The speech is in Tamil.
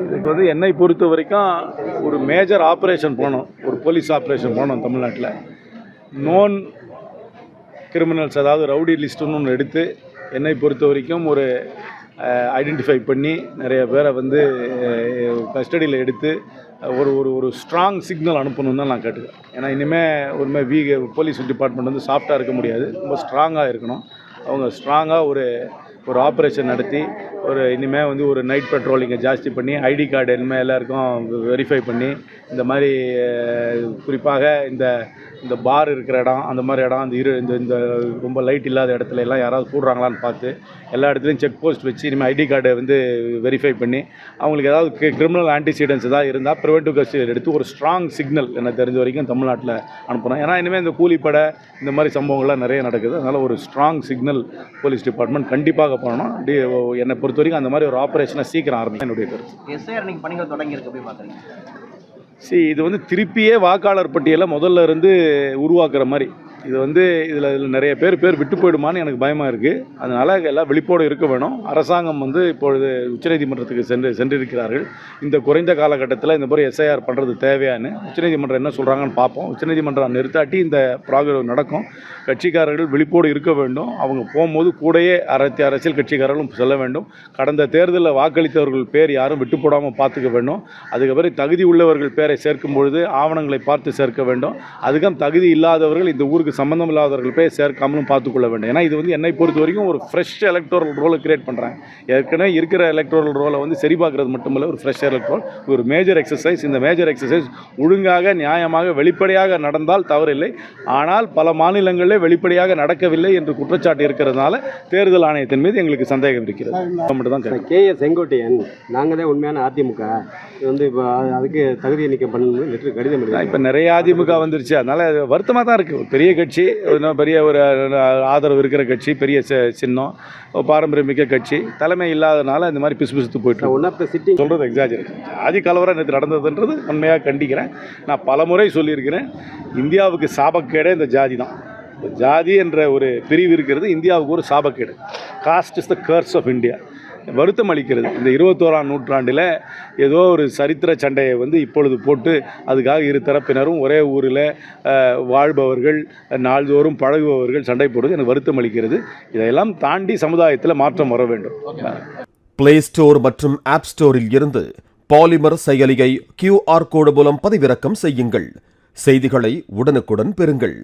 இதுக்கு வந்து என்னை பொறுத்த வரைக்கும் ஒரு மேஜர் ஆப்ரேஷன் போனோம். ஒரு போலீஸ் ஆப்ரேஷன் போனோம் தமிழ்நாட்டில். நோன் கிரிமினல்ஸ் அதாவது ரவுடி லிஸ்ட்டுன்னு ஒன்று எடுத்து என்னை பொறுத்த வரைக்கும் ஒரு ஐடென்டிஃபை பண்ணி நிறைய பேரை வந்து கஸ்டடியில் எடுத்து ஒரு ஒரு ஒரு ஸ்ட்ராங் சிக்னல் அனுப்பணும்னு தான் நான் கேட்டுக்கிறேன். ஏன்னா இனிமேல் ஒருமே வீ போலீஸ் டிபார்ட்மெண்ட் வந்து சாஃப்டாக இருக்க முடியாது. ரொம்ப ஸ்ட்ராங்காக இருக்கணும். அவங்க ஸ்ட்ராங்காக ஒரு ஒரு ஆப்ரேஷன் நடத்தி ஒரு இனிமேல் வந்து ஒரு நைட் பெட்ரோலிங்கை ஜாஸ்தி பண்ணி ஐடி கார்டு இனிமேல் எல்லாருக்கும் வெரிஃபை பண்ணி இந்த மாதிரி குறிப்பாக இந்த இந்த பார் இருக்கிற இடம் அந்த மாதிரி இடம் அந்த இரு இந்த இந்த ரொம்ப லைட் இல்லாத இடத்துல எல்லாம் யாராவது கூடுறாங்களான்னு பார்த்து எல்லா இடத்துலையும் செக் போஸ்ட் வச்சு இனிமேல் ஐடி கார்டை வந்து வெரிஃபை பண்ணி அவங்களுக்கு ஏதாவது கிரிமினல் ஆன்டிசிடென்ட்ஸ் ஏதாவது இருந்தால் ப்ரிவென்டிவ் கஸ்டடியில் எடுத்து ஒரு ஸ்ட்ராங் சிக்னல் எனக்கு தெரிஞ்ச வரைக்கும் தமிழ்நாட்டில் அனுப்புகிறோம் ஏன்னா இனிமேல் இந்த கூலிப்படை இந்த மாதிரி சம்பவங்கள்லாம் நிறைய நடக்குது. அதனால் ஒரு ஸ்ட்ராங் சிக்னல் போலீஸ் டிபார்ட்மெண்ட் கண்டிப்பாக பண்ணணும் டி என்னை பொறுத்த வரைக்கும் அந்த மாதிரி ஒரு ஆப்ரேஷனை சீக்கிரம் ஆரம்பிக்கும் என்னுடைய கருத்து. எஸ்ஐஆர் இன்னைக்கு பணிகள் தொடங்கி இருக்கு எப்படி பாக்குறீங்க? சரி இது வந்து திருப்பியே வாக்காளர் பட்டியலை முதல்ல இருந்து உருவாக்குற மாதிரி. இது வந்து இதில் இதில் நிறைய பேர் பேர் விட்டு போயிடுமான்னு எனக்கு பயமாக இருக்குது அதனால் எல்லாம் விழிப்போடு இருக்க வேணும். அரசாங்கம் வந்து இப்பொழுது உச்சநீதிமன்றத்துக்கு சென்று சென்றிருக்கிறார்கள். இந்த குறைந்த காலகட்டத்தில் இந்த மாதிரி எஸ்ஐஆர் பண்ணுறது தேவையான்னு உச்சநீதிமன்றம் என்ன சொல்கிறாங்கன்னு பார்ப்போம். உச்சநீதிமன்றம் நிறுத்தாட்டி இந்த ப்ராகிரம் நடக்கும். கட்சிக்காரர்கள் விழிப்போடு இருக்க வேண்டும். அவங்க போகும்போது கூடயே அரசு அரசியல் கட்சிக்காரர்களும் செல்ல வேண்டும். கடந்த தேர்தலில் வாக்களித்தவர்கள் பேர் யாரும் விட்டு போடாமல் பார்த்துக்க வேண்டும். அதுக்கப்புறம் தகுதி உள்ளவர்கள் பேரை சேர்க்கும் பொழுது ஆவணங்களை பார்த்து சேர்க்க வேண்டும். அதுக்கும் தகுதி இல்லாதவர்கள் இந்த ஊருக்கு சம்பந்தம் இல்லாதவர்கள் பேர் சேர்க்காமலும் பார்த்துக்கொள்ள வேண்டும். ஏன்னா இது வந்து என்னை பொறுத்த வரைக்கும் ஒரு ஃப்ரெஷ் எலக்டோரல் ரோலை கிரியேட் பண்ணுறாங்க ஏற்கனவே இருக்கிற எலக்டோரல் ரோலை வந்து சரி பார்க்கறது மட்டுமல்ல ஒரு ஃப்ரெஷ் எலக்ட்ரோல் ஒரு மேஜர் எக்ஸசைஸ் இந்த மேஜர் எக்ஸசைஸ் ஒழுங்காக நியாயமாக வெளிப்படையாக நடந்தால் தவறில்லை. ஆனால் பல மாநிலங்களிலே வெளிப்படையாக நடக்கவில்லை என்று குற்றச்சாட்டு இருக்கிறதுனால தேர்தல் ஆணையத்தின் மீது எங்களுக்கு சந்தேகம் இருக்கிறது. மட்டும் தான். கே. ஏ செங்கோட்டையன் நாங்கள் தான் உண்மையான அதிமுக. இது வந்து இப்போ அதுக்கு தகுதி நீக்கம் பண்ணணும் லெட்டர் கடிதம் இப்போ நிறைய அதிமுக வந்துருச்சு. அதனால அது வருத்தமாக தான் இருக்குது பெரிய கட்சி இன்னும் பெரிய ஒரு ஆதரவு இருக்கிற கட்சி பெரிய சின்னம் ஒரு பாரம்பரியமிக்க கட்சி தலைமை இல்லாதனால இந்த மாதிரி பிசு பிசுத்து போயிட்டு. ஒன் ஆஃப் த சிட்டிங் சொல்கிறது எக்ஸாஜரேஷன் ஜாதி கலவரம் நேற்று நடந்ததுன்றது உண்மையாக கண்டிக்கிறேன். நான் பலமுறை சொல்லியிருக்கிறேன். இந்தியாவுக்கு சாபக்கேடே இந்த ஜாதி தான். ஜாதி என்ற ஒரு பிரிவு இருக்கிறது இந்தியாவுக்கு ஒரு சாபக்கேடு. Caste is the curse of India வருத்தம் அளிக்கிறது. இந்த இருபத்தோராம் நூற்றாண்டில் ஏதோ ஒரு சரித்திர சண்டையை வந்து இப்பொழுது போட்டு அதுக்காக இரு தரப்பினரும் ஒரே ஊரில் வாழ்பவர்கள் நாள்தோறும் பழகுபவர்கள் சண்டை போடுவது எனக்கு வருத்தம் அளிக்கிறது. இதையெல்லாம் தாண்டி சமுதாயத்தில் மாற்றம் வர வேண்டும். பிளே ஸ்டோர் மற்றும் ஆப் ஸ்டோரில் இருந்து பாலிமர் செயலியை கியூஆர் கோடு மூலம் பதிவிறக்கம் செய்யுங்கள். செய்திகளை உடனுக்குடன் பெறுங்கள்.